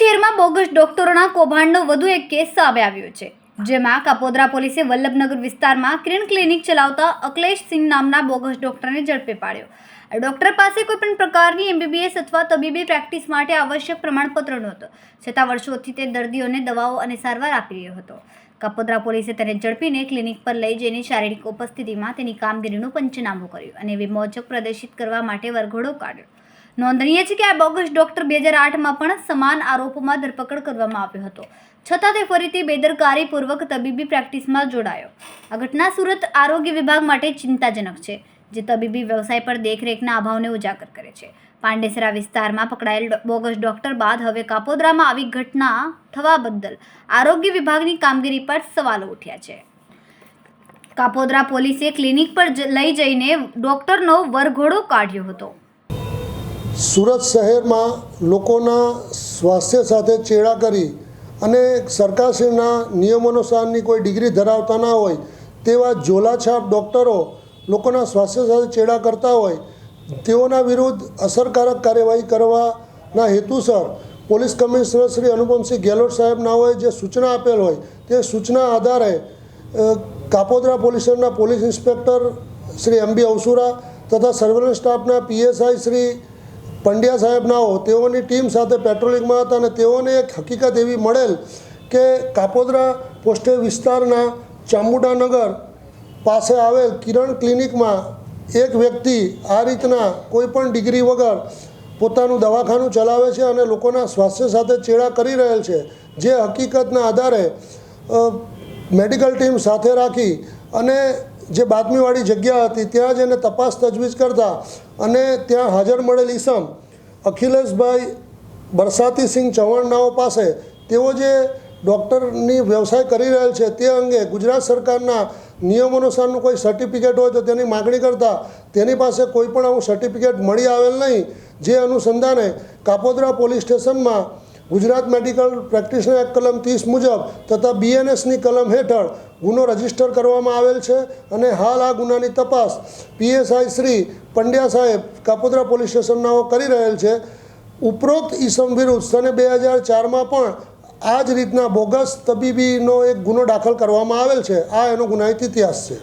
શહેરમાં બોગસ ડોક્ટરોના કૌભાંડનો વધુ એક કેસ સામે આવ્યો છે, જેમાં કાપોદ્રા પોલીસે વલ્લભનગર વિસ્તારમાં કિરણ ક્લિનિક ચલાવતા અકલેશ સિંહ નામના બોગસ ડોક્ટરને ઝડપે પાડ્યો. આ ડોક્ટર પાસે કોઈપણ પ્રકારની એમબીબીએસ અથવા તબીબી પ્રેક્ટિસ માટે આવશ્યક પ્રમાણપત્ર નહોતો, છતાં વર્ષોથી તે દર્દીઓને દવાઓ અને સારવાર આપી રહ્યો હતો. કાપોદ્રા પોલીસે તેને ઝડપીને ક્લિનિક પર લઈ જઈને શારીરિક ઉપસ્થિતિમાં તેની કામગીરીનું પંચનામું કર્યું અને વિમોચક પ્રદર્શિત કરવા માટે વરઘોડો કાઢ્યો. નોંધનીય છે કે આ બોગસ ડોક્ટર બે હજાર આઠમાં પણ સમાન આરોપોમાં ધરપકડ કરવામાં આવ્યો હતો. છતાં તે ફરીથી બેદરકારીપૂર્વક તબીબી પ્રેક્ટિસમાં જોડાયો. આ ઘટના સુરત આરોગ્ય વિભાગ માટે ચિંતાજનક છે, જે તબીબી વ્યવસાય પર દેખરેખના અભાવને ઉજાગર કરે છે. પાંડેસરા વિસ્તારમાં પકડાયેલ બોગસ ડોક્ટર બાદ હવે કાપોદ્રામાં આવી ઘટના થવા બદલ આરોગ્ય વિભાગની કામગીરી પર સવાલો ઉઠ્યા છે. કાપોદ્રા પોલીસે ક્લિનિક પર લઈ જઈને ડોક્ટરનો વરઘોડો કાઢ્યો હતો. સુરત શહેરમાં લોકોના સ્વાસ્થ્ય સાથે ચેડા કરી અને સરકારશ્રીના નિયમોનુસારની કોઈ ડિગ્રી ધરાવતા ના હોય તેવા ઝોલાછાપ ડૉક્ટરો લોકોના સ્વાસ્થ્ય સાથે ચેડા કરતા હોય, તેઓના વિરુદ્ધ અસરકારક કાર્યવાહી કરવાના હેતુસર પોલીસ કમિશનર શ્રી અનુપમસિંહ ગેહલોત સાહેબના હોય, જે સૂચના આપેલ હોય, તે સૂચના આધારે Kapodara Kapodra police police inspector Shri M B Avsura તથા સર્વેલન્સ સ્ટાફના પીએસઆઈ શ્રી પંડ્યા સાહેબનાઓ તેઓની ટીમ સાથે પેટ્રોલિંગમાં હતા અને તેઓને એક હકીકત એવી મળેલ કે કાપોદરા પોસ્ટે વિસ્તારના ચામુંડાનગર પાસે આવેલ કિરણ ક્લિનિકમાં એક વ્યક્તિ આ રીતના કોઈપણ ડિગ્રી વગર પોતાનું દવાખાનું ચલાવે છે અને લોકોના સ્વાસ્થ્ય સાથે ચેડા કરી રહેલ છે, જે હકીકતના આધારે મેડિકલ ટીમ સાથે રાખી અને જે બાતમીવાળી જગ્યા હતી, ત્યાં જ એને તપાસ તજવીજ કરતા અને ત્યાં હાજર મળેલ ઈસમ અખિલેશભાઈ બરસાતીસિંહ ચૌહાણનાઓ પાસે, તેઓ જે ડૉક્ટરની વ્યવસાય કરી રહેલ છે, તે અંગે ગુજરાત સરકારના નિયમ અનુસારનું કોઈ સર્ટિફિકેટ હોય તો તેની માગણી કરતાં, તેની પાસે કોઈ પણ આવું સર્ટિફિકેટ મળી આવેલ નહીં. જે અનુસંધાને કાપોદ્રા પોલીસ સ્ટેશનમાં ગુજરાત મેડિકલ પ્રેક્ટિશનર એક્ટ કલમ ત્રીસ મુજબ તથા બીએનએસની કલમ હેઠળ ગુનો રજિસ્ટર કરવામાં આવેલ છે અને હાલ આ ગુનાની તપાસ પીએસઆઈ શ્રી પંડ્યા સાહેબ કાપોદ્રા પોલીસ સ્ટેશનનાઓ કરી રહેલ છે. ઉપરોક્ત ઈસમ વિરુદ્ધ સને બે હજાર ચારમાં પણ આ જ રીતના બોગસ તબીબીનો એક ગુનો દાખલ કરવામાં આવેલ છે. આ એનો ગુનાહિત ઇતિહાસ છે.